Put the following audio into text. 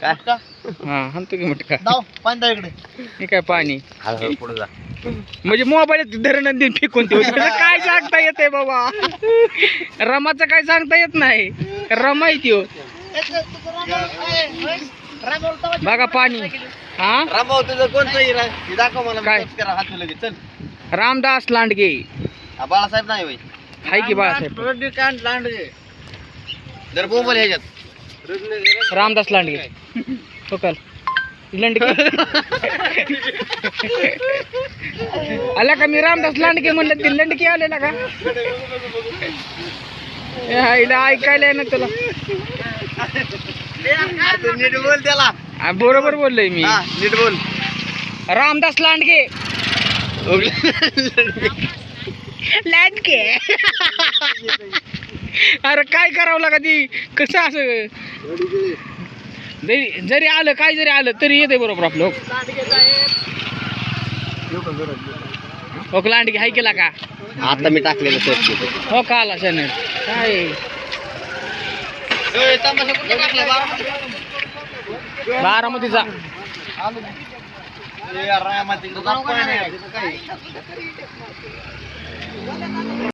काय? का हा हाणतो की मटका. दाव पाणी दाव इकडे. हे काय पाणी? हळूहळू पुढे जा. म्हणजे मोबाईल धरण दिन फेकून देऊ काय सांगता येते बाबा? रमाचं काय सांगता येत नाही. रमा आहे त्यो बघा पाणी. हा? रामभाऊ तुझं कोणतं हिरा? हे दाखव मला काय? काय करा हात लगेच चल. रामदास लांडगे. हा, बाळासाहेब नाही होय. हाय की बाळासाहेब. लांडगे. जर बोंबल ह्याच्यात. रामदास लांडगे. हो काल. लांडगे? आला का मी रामदास लांडगे म्हणलं ते लंडके आलेला का? ऐकायला आहे ना तुला. तू नीट बोल त्याला. आ, बरोबर बोललोय मी. नीट बोल. रामदास लांडगे. लांडगे. काय करावं लागा ती कसं असं? जरी जरी आलं काय जरी आलं तरी येते बरोबर आपलं. हो लांडगे हाय केला का? आता मी टाकलेलं हो का आला चॅनल काय? बारामतीचा बारा